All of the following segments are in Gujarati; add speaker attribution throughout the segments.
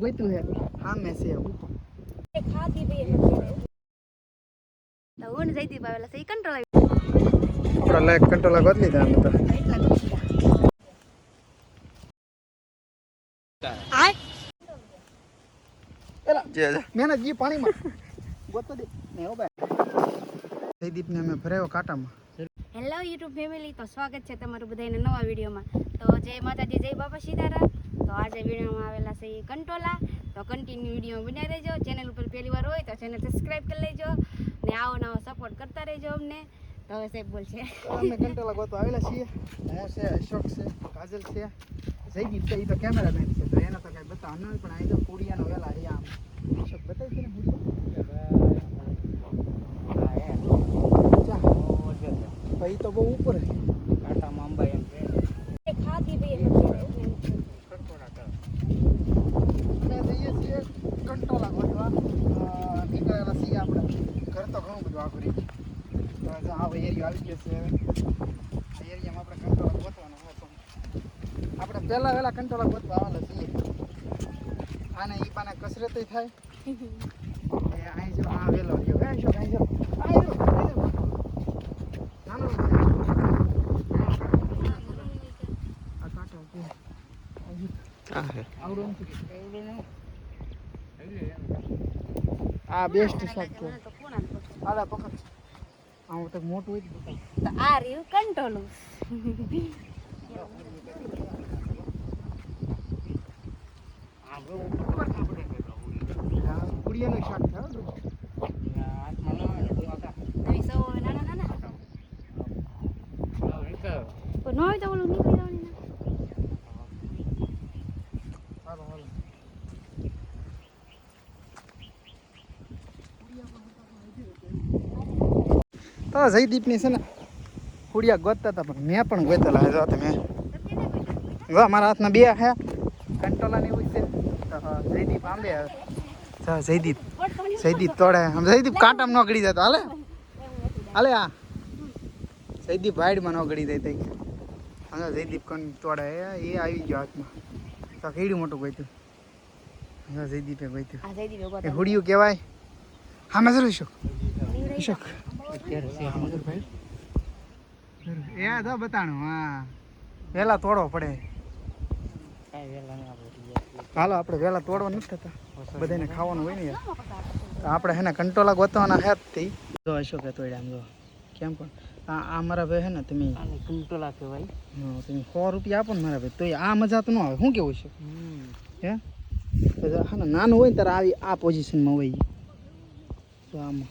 Speaker 1: ગોઈતું હે હા મેં ઉપર
Speaker 2: ખાધી ભાઈ તો હું જઈ દી પાવેલા સહી કંટ્રોલ આવી
Speaker 1: આપણા લાયક કંટ્રોલ બદલી દે અમે તો
Speaker 2: એટલા ગમી આ
Speaker 1: એલા મહેનત જી પાણીમાં ગોતો દે ને હો ભાઈ જયદીપ ને અમે ભરાયો કાંટામાં
Speaker 2: હેલો યુટ્યુબ ફેમિલી તો સ્વાગત છે તમારું બધાને નવા વિડીયોમાં। તો જય માતાજી જય બાપા સીતારામ। તો આજે વિડીયોમાં આવેલા છે એ કંટોલા. તો કન્ટિન્યુ વીડિયો બનાવી રહેજો. ચેનલ ઉપર પહેલી વાર હોય તો ચેનલ સબસ્ક્રાઈબ કરી લેજો. ને આવો નવો સપોર્ટ કરતા રહેજો અમને. તો હવે સાહેબ બોલશે
Speaker 1: અમે કંટોલા ગોતો આવેલા છીએ. હું છે અશોક છે કાજલ છે જયદીપ છે. એ તો કેમેરામેન છે. તો એને તો કાંઈ બતાવવાનું નહીં પણ અહીં તો કુડિયાનો વેલા રહ્યા આમ. અશોક બતાવી છે ને ભાઈ તો બહુ ઉપર હે
Speaker 2: ખાધી ભાઈ
Speaker 1: અમે જઈએ છીએ કંટોલા ગોતવા અ, નીકળેલા છીએ આપણે ઘર તો ઘણું બધું આગળ રહ્યું. તો જો આ એરિયો આવી ગયો છે હવે આ એરિયામાં આપણે કંટોલા ગોતવાનો હોય તો આપણે પહેલા વહેલા કંટોલા ગોતવા આવેલા છીએ આને ઈ પાને કસરત થાય. એ અહીં જો આ વેલો રહ્યો. હે શું અહીં જો. અહીં જો. નાનો આ કાંટો. આવડો. આ બેસ્ટ શાક છે? આલા પકડ. આ તો મોટું હોય તો બતાવ.
Speaker 2: તો આ રહ્યું કંટોલું
Speaker 1: આ કુડિયાનું શાક
Speaker 2: ન હોય તો ઓલું નીકળી જવાની ને.
Speaker 1: હાલો હાલો. તો જયદીપની છે ને કુડિયા ગોતતા હતા પણ મેં પણ ગોતેલા હે જો તમે. જો મારા હાથમાં બે હે કંટોલા ને એવું છે. જયદીપ આંબે જો જયદીપ. જયદીપ તોડે. આમ જયદીપ કાંટામાં ન ગળી જતો હાલે? હાલે આ. જયદીપ વાઈડમાં ન ગળી દે તઈ હા જયદીપ કોણ તોડે. એ આવી ગયો હાથમાં. તો કેડું મોટું ગોત્યું હા જયદીપે
Speaker 2: આ
Speaker 1: એ હુડિયું કહેવાય. હા મેં જરૂર ઈશોક. શોક એ આ તો બતાણું હા. પહેલાં તોડવો પડે. હાલો આપણે વહેલા તોડવા નથી થતા બધાને ખાવાનું હોય ને યાર. આપણે હે ને કંટોલા ગોતવાના હે જ જો અશોકે તોડ્યા આમ જો. કેમ પણ આ આ મારા ભાઈ હે ને તમે
Speaker 3: કંટોલા કહેવાય.
Speaker 1: હા તમે સો રૂપિયા આપો ને મારા ભાઈ. તો આ મજા તો ન આવે. શું કેવું છે? હે? તો હા નાનું હોય ને ત્યારે આવી આ પોઝિશનમાં હોય તો આમાં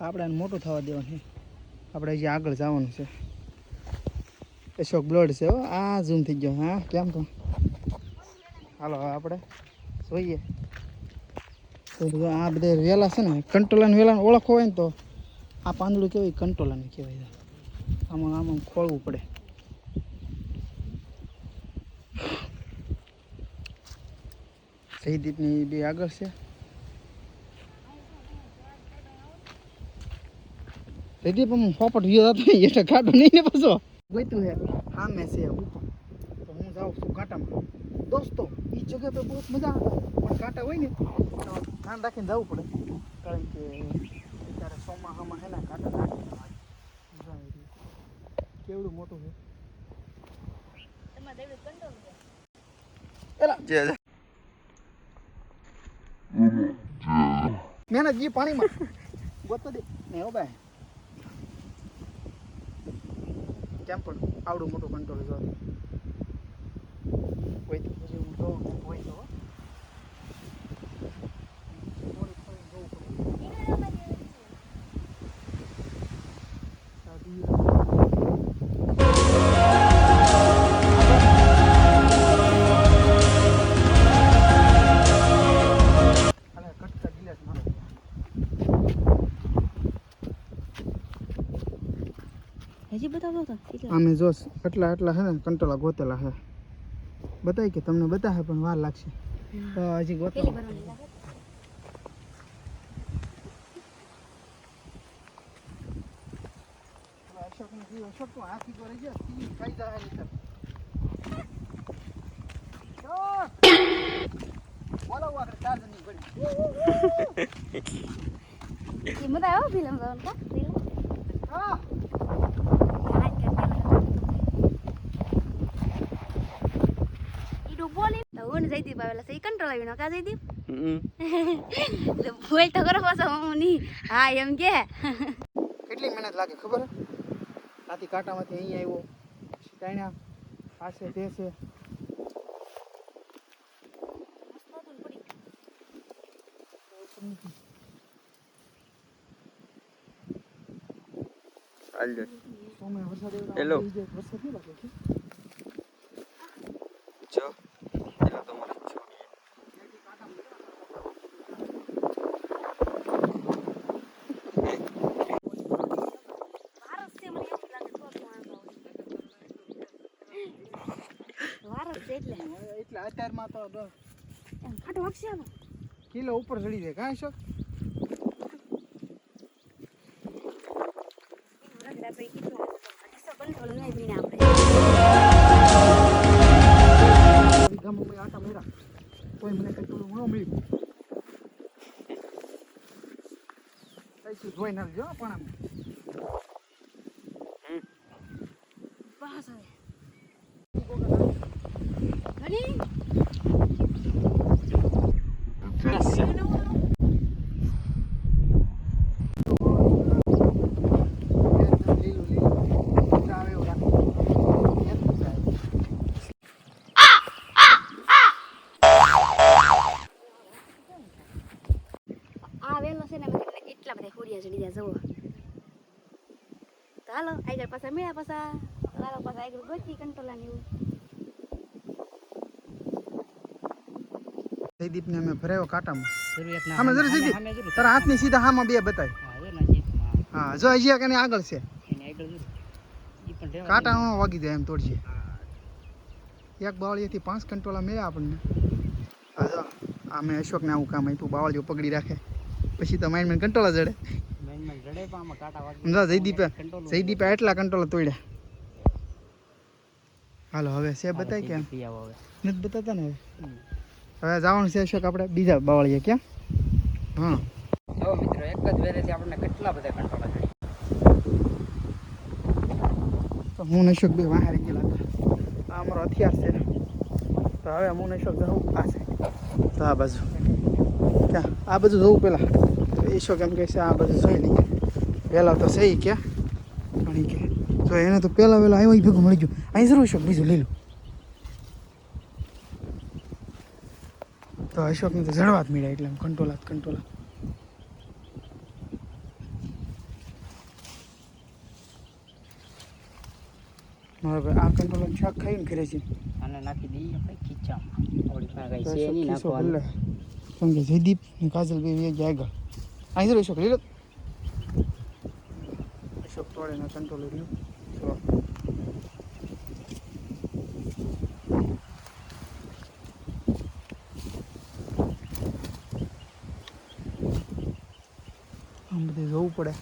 Speaker 1: આપણે આને મોટું થવા દેવાનું છે. આપણે હજી આગળ જવાનું છે. અશોક બ્લડ છે હો. આ ઝૂમ થઈ ગયો. હા કેમ તો? હાલો આપણે જોઈએ. તો આ બધા વેલા છે ને, કંટોલાને વેલાને ઓળખો હોય ને તો આ પાંદડું કહેવાય કંટોલાને કહેવાય આમાં આમાં ખોળવું પડે. સહીદીપની બે આગળ છે. સહીદીપ આમ પોપટ ગયો હતો એટલે કાઢો નહીં ને પાછો. ગોતું હે હા મેં છે, ઉપર. હું જાઉં છું કાંટામાં દોસ્તો એ જગ્યા પર બહુ મજા આવે. પણ કાંટા હોય ને તો ધ્યાન રાખીને જવું પડે. કારણ કે અત્યારે ચોમાસામાં હે ને કાંટા છે. કેવડું મોટું છે? મહેનત જી પાણીમાં ગોતો દે. ને હો ભાઈ. કેમ પણ આવડું મોટું કંટ્રોલ જો હોય તો પછી હું જોઉં છું, હોય તો
Speaker 2: હજી બતાવો તો એટલે
Speaker 1: આમે જો એટલા એટલા હે ને કંટોલા ગોતેલા હે. બતાય કે તમને બતાવે પણ વાર લાગશે. તો હજી ગોતો
Speaker 2: મજા આવે. ફિલ્મ જોવાનું કા? ફિલ્મ
Speaker 1: હા
Speaker 2: ઈડું બોલી તો હું ને જયદીપ આવેલા છે એ કંટ્રોલ આવીનો કા જયદીપ બોલ તો કરો પાછો હું નહીં હા એમ કે
Speaker 1: કેટલી મહેનત લાગે ખબર? આથી કાંટામાંથી અહીં આવ્યો. ટાણ્યા આ છે. તે છે. વરસાદ
Speaker 3: હેલો.
Speaker 1: જે વરસાદ નહીં લાગે છે
Speaker 3: જો પેલા તમારે જ છો.
Speaker 2: વારસ છે મને એવું લાગે તો જ વાંધો આવે. વારસ છે એટલે
Speaker 1: અત્યારમાં તો
Speaker 2: ખાટો વાગશે
Speaker 1: કિલો ઉપર ચડી જાય. કાંઈ શોખ આટા મેરા કોઈ મને કંઈ થોડું ન મળ્યું. કઈ જોઈ ના જો પણ આમ
Speaker 2: બસ હવે ઘણી
Speaker 1: લીલું લીલું આવે એવું રાખે એટલું થાય.
Speaker 2: આ વેલો છે ને અમે તમને એટલા બધા ગયા જુઓ તો હાલો આગળ પાછા મેળા પાછા હાલો પાછા આગળ ગોચી કંટ્રોલા ને એવું
Speaker 1: જયદીપને અમે ભરાયો કાંટામાં
Speaker 4: અમે જરૂર સીધી
Speaker 1: તારા હાથની સીધા હામાં બે બતાય
Speaker 4: હા, જો.
Speaker 1: હજી કને આગળ છે કાંટા વાગી જાય એમ તોડજે એક બાવળીએથી પાંચ કંટોલા મળ્યા આપણને હા જો આ મેં અશોકને આવું કામ આપ્યું બાવળીઓ પકડી રાખે પછી તો માઇન્ડ મેં કંટોલા જડે જયદીપે જયદીપે એટલા કંટ્રોલ તોડ્યા. હાલો હવે છે બતાય કેમ
Speaker 4: હવે.
Speaker 1: નથી બતાતા ને હવે. હવે જવાનું છે આપણે બીજા બાવળીએ ક્યાં? હા.
Speaker 4: જો મિત્રો એક જ વેરેથી આપણને કેટલા બધા કંટ્રોલ
Speaker 1: તો હું ને અશોક બે વાહારી ગયેલા હતા. આ અમારો હથિયાર છે. તો હવે હું ને જવું આ છે તો આ બાજુ. ક્યાં? આ બાજુ જવું પેલા. તો કેમ કહે છે આ બધું જોઈ લઈએ. પહેલાં તો સહી ક્યાં પણ ઈ કે તો એને તો પહેલાં વહેલા આવ્યો ઈ ભેગું મળી ગયું. અહીં જરૂર અશોક બીજું લઈ તો અશોકને તો જડવા જ મળ્યા એટલે આમ કંટોલા કંટોલા. મારો ભાઈ આ કંટોલા શાક ખાઈને ઘરે છે.
Speaker 4: અને નાખી દઈએ ખીચામાં. ઓલી પાસે છે નહીં નાખવાનું.
Speaker 1: કેમ કે જયદીપ ને કાજલ ભાઈ આગળ. અહીં લઈ લો અશોક તોડે ના કંટ્રોલ રહ્યું આમ બધે જવું પડે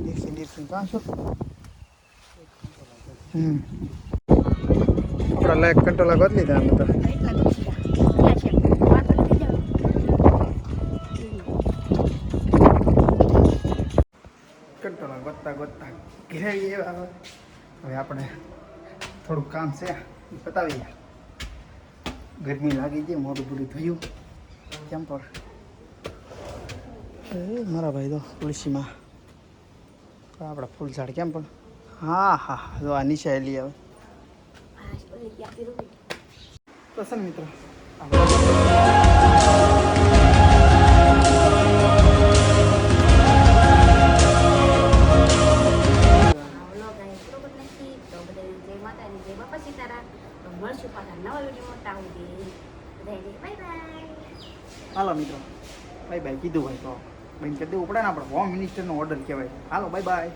Speaker 1: દેખી દેખી કાં છો હમ આપણા લાયક કંટ્રોલ કરી દે આમ તો ગોતતા વધતા ઘેરે એવા હવે. આપણે થોડુંક કામ છે. એ પતાવીએ ગરમી લાગી છે મોઢું પૂરું થયું. કેમ પર? એ મારા ભાઈ તો તુલસીમાં. આપણા ફૂલ ઝાડ કેમ પણ? હા હા જો આ નીચે લઈ આવે
Speaker 2: મિત્ર
Speaker 1: તો છે મિત્રો
Speaker 2: જય બાપા સીતારામ તો મળશું પાછા નવા વિડીયોમાં સુધી બધાને બાય બાય
Speaker 1: હાલો મિત્રો. બાય બાય કીધું ભાઈ તો બેન કરી દેવું પડે ને આપણે હોમ મિનિસ્ટરનો ઓર્ડર કહેવાય હાલો બાય બાય